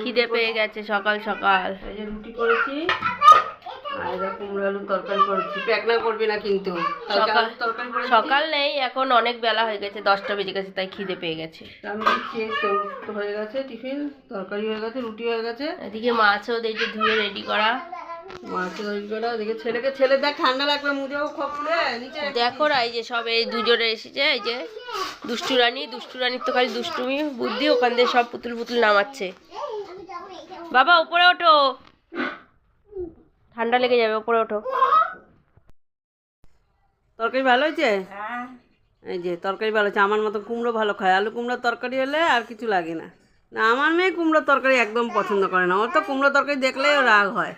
খিদে পেয়ে গেছে সকাল সকাল। এই যে রুটি করেছি। আর কুমড়ো আলুর তরকারি করেছি। প্যাকনা করবি না কিন্তু। সকাল নেই এখন অনেক বেলা হয়ে গেছে দশটা বেজে গেছে তাই খিদে পেয়ে গেছে। আমি হয়ে গেছে টিফিন তরকারি হয়ে গেছে রুটি হয়ে গেছে। এদিকে মাছও দেখছি ধুয়ে রেডি করা। মাছ তৈরি করা ওদিকে ছেলেকে ছেলে দেখ ঠান্ডা লাগবে মুজেও খপুরে নিচে রেখে- দেখো না এই যে সব এই দুজনে এসেছে এই যে দুষ্টু রানী দুষ্টু রানীর তো খালি দুষ্টুমি বুদ্ধি ওখান দিয়ে সব পুতুল পুতুল নামাচ্ছে। বাবা উপরে ওঠো। ঠান্ডা লেগে যাবে উপরে ওঠো। তরকারি ভালো হয়েছে? এই যে তরকারি ভালো হয়েছে আমার মতো কুমড়ো ভালো খায়। আলু কুমড়োর তরকারি হলে আর কিছু লাগে না। না আমার মেয়ে কুমড়োর তরকারি একদম পছন্দ করে না ওর তো কুমড়ো তরকারি দেখলেই রাগ হয়।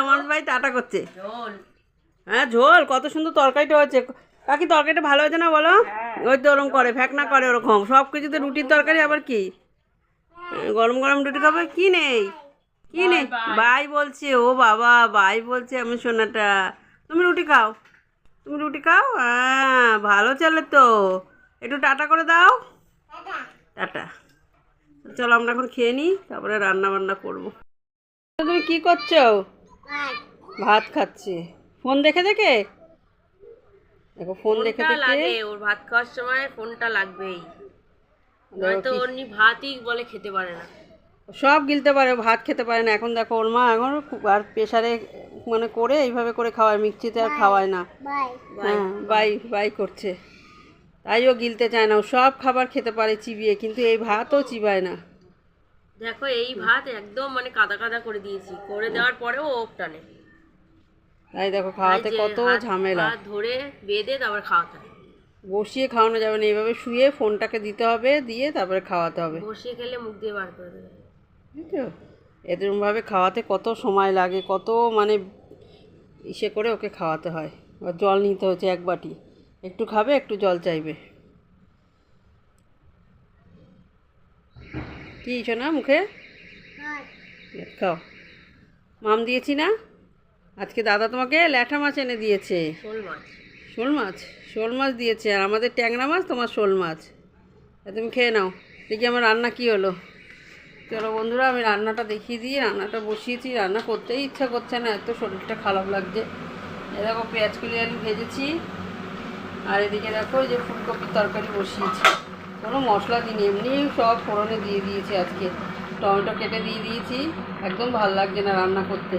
আমার ভাই টাটা করছে। হ্যাঁ ঝোল কত সুন্দর তরকারিটা হয়েছে। কাকি তরকারিটা ভালো হয়েছে না বলো? ওই তো ওরকম করে ফ্যাকনা করে ওরকম। সব কিছুতে রুটির তরকারি আবার কি? হ্যাঁ, গরম গরম রুটি খাবে কি নেই? কি নেই? বাই বলছে ও বাবা বাই বলছে আমি সোনাটা। তুমি রুটি খাও। তুমি রুটি খাও? হ্যাঁ ভালো চলে তো। একটু টাটা করে দাও। টাটা। চলো আমরা এখন খেয়ে নিই তারপরে রান্না বান্না করব। তুমি কি করছ? ভাত খাচ্ছে। ফোন দেখে দেখে? দেখো ফোন দেখে দেখে। ওর ভাত খাওয়ার সময় ফোনটা লাগবেই। নয়তো অমনি ভাতই বলে খেতে পারে না। সব গিলতে পারে ভাত খেতে পারে না। এখন দেখো ওর মা এখন আর প্রেশারে মানে করে এইভাবে করে খাওয়ায় মিক্সিতে আর খাওয়ায় না। হ্যাঁ বাই বাই করছে। তাই ও গিলতে চায় না। ও সব খাবার খেতে পারে চিবিয়ে কিন্তু এই ভাতও চিবায় না। দেখো এই ভাত একদম মানে কাদা কাদা করে দিয়েছি। করে দেওয়ার পরেও ও টানে তাই দেখো খাওয়াতে কত ঝামেলা। ধরে বেঁধে তারপর খাওয়াতে হয় বসিয়ে খাওয়ানো যাবে না এইভাবে শুয়ে ফোনটাকে দিতে হবে দিয়ে তারপরে খাওয়াতে হবে। বসিয়ে খেলে মুখ দিয়ে বার করে দেবে। বুঝছ এরকমভাবে খাওয়াতে কত সময় লাগে কত মানে ইসে করে ওকে খাওয়াতে হয়। আর জল নিতে হচ্ছে এক বাটি। একটু খাবে একটু জল চাইবে। কি না মুখে? খাও। মাম দিয়েছি না? আজকে দাদা তোমাকে ল্যাঠা মাছ এনে দিয়েছে। শোল মাছ। শোল মাছ? শোল মাছ দিয়েছে। আর আমাদের ট্যাংরা মাছ তোমার শোল মাছ। তুমি খেয়ে নাও। দেখি আমার রান্না কি হলো। চলো বন্ধুরা আমি রান্নাটা দেখিয়ে দিই। রান্নাটা বসিয়েছি। রান্না করতেই ইচ্ছা করছে না এত শরীরটা খারাপ লাগছে। এ দেখো পেঁয়াজ কুলি আলু ভেজেছি। আর এদিকে দেখো যে ফুলকপির তরকারি বসিয়েছি। কোনো মশলা দিইনি এমনি সব ফোড়নে দিয়ে দিয়েছি আজকে। টমেটো কেটে দিয়ে দিয়েছি। একদম ভালো লাগছে না রান্না করতে।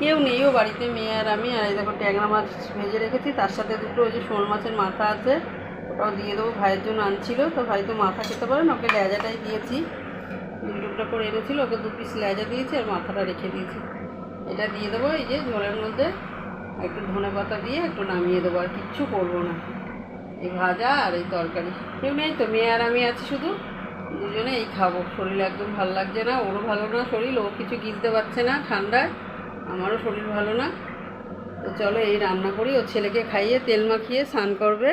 কেউ নেইও বাড়িতে, মেয়ে আর আমি। আর এই দেখো ট্যাংরা মাছ ভেজে রেখেছি। তার সাথে দুটো ওই যে শোল মাছের মাথা আছে, ওটাও দিয়ে দেবো। ভাইয়ের জন্য আনছিল। তো ভাই তো মাথা খেতে পারে না, ওকে লেজাটাই দিয়েছি। দুই টুকটা করে এনেছিল, ওকে দু পিস লেজা দিয়েছি আর মাথাটা রেখে দিয়েছি। এটা দিয়ে দেবো এই যে ঝোলের মধ্যে। একটু ধনে পাতা দিয়ে একটু নামিয়ে দেবো, আর কিচ্ছু করব না। এই ভাজা আর এই তরকারি। কেউ নেই তো? মেয়ে আর আমি আছি শুধু। দুজনে এই খাব। শরীর একদম ভালো লাগছে না, ওরও ভালো না শরীর, ও কিছু গিলতে পারছে না ঠান্ডায়। আমারও শরীর ভালো না। তো চলো এই রান্না করি ও ছেলেকে খাইয়ে তেল মাখিয়ে স্নান করবে।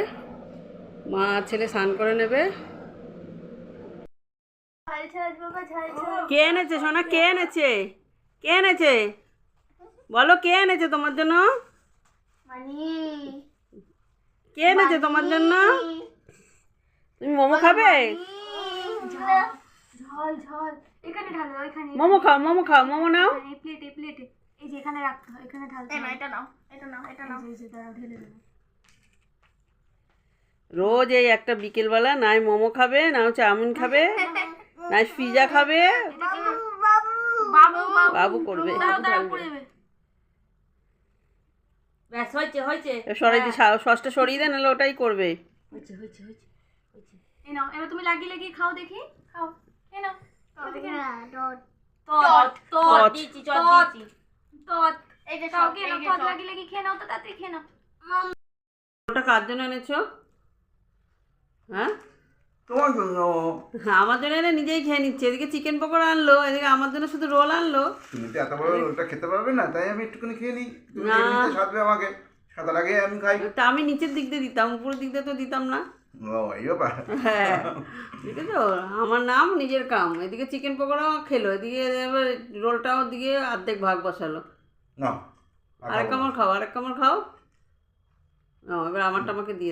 মা আর ছেলে স্নান করে নেবে। কে এনেছে সোনা? কে এনেছে? কে এনেছে? বলো কে এনেছে তোমার জন্য? কে এনেছে তোমার জন্য? তুমি মোমো খাবে? মোমো খাও মোমো খাও মোমো নাও। প্লেটে প্লেটে এই যে এখানে রাখতে হয় এখানে ঢালতে হয়। এটা নাও এটা নাও এটা নাও। এই যে দাঁড়াও ঢেলে দেবো। রোজ এই একটা বিকেলবেলা নাই মোমো খাবে না হচ্ছে চাউমিন খাবে নাই পিজা খাবে। বাবু বাবু করবে। সরাই সসটা সরিয়ে দেন নাহলে ওটাই করবে। হয়েছে হয়েছে হয়েছে এই নাও এবার তুমি লাগিয়ে লাগিয়ে খাও দেখি। খাও নাও খেয়ে নাও। তো? তাড়াতাড়ি খেয়ে নাও। ওটা কার জন্য এনেছো? হ্যাঁ? তোমার জন্য হ্যাঁ, আমার জন্য এনে নিজেই খেয়ে নিচ্ছে। এদিকে চিকেন পকোড়া আনলো এদিকে আমার জন্য শুধু রোল আনলো। তুমি তো এত বড় রোলটা খেতে পারবে না তাই আমি একটুখানি খেয়ে নিই। তুমি না। সাথে আমাকে। সাঁতার আগে আমি খাই। তা আমি নিচের দিক দিয়ে দিতাম উপরের দিক দিয়ে তো দিতাম না। হ্যাঁ ঠিক আছে আমার নাম নিজের কাম। এদিকে চিকেন পকোড়াও খেলো এদিকে এবার রোলটাও দিকে অর্ধেক ভাগ বসালো। না আরেক কামড় খাও আরেক কামড় খাও এবার আমারটা আমাকে দিয়ে দাও।